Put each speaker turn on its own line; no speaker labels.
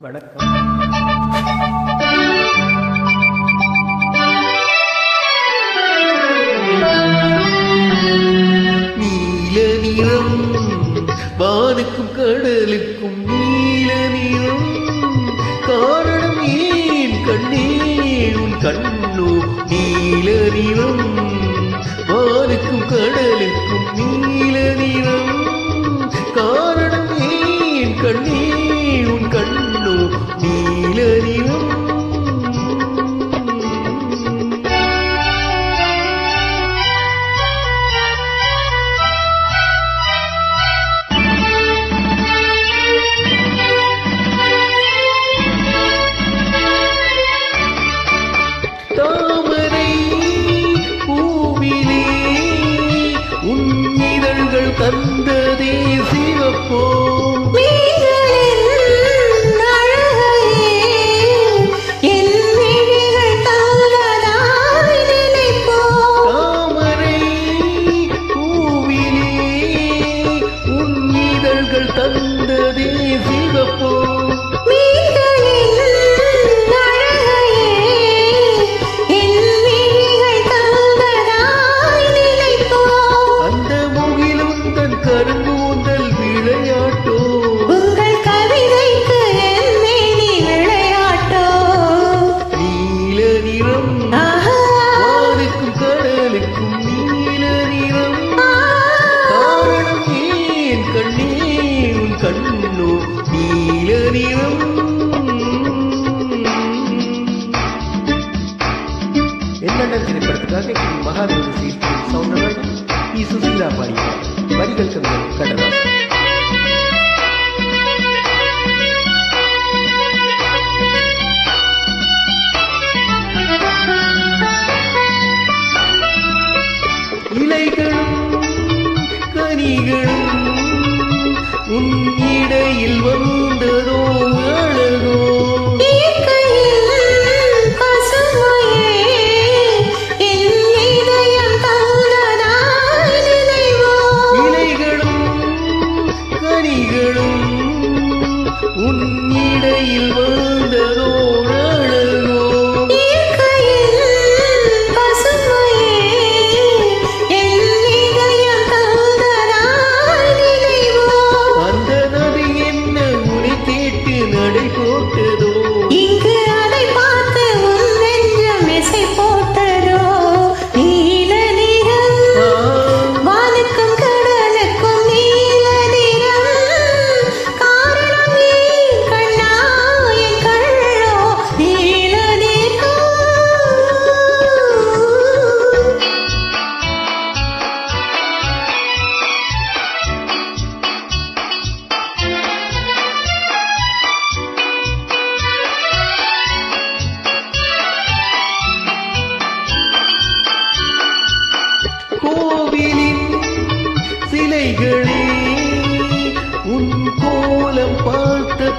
வணக்கம்.
நீல நிறம் வானுக்கும் கடலுக்கும் நீல நிறம் காரணம் ஏன் கண்ணே உன் கண்ணோ శరీరం
என்னடல் திரைப்படத்துக்காக மகாதேவி சவுண்டர் ஈ சுசீலா பாடிய வரிகள்
கவிதை
கடலாம்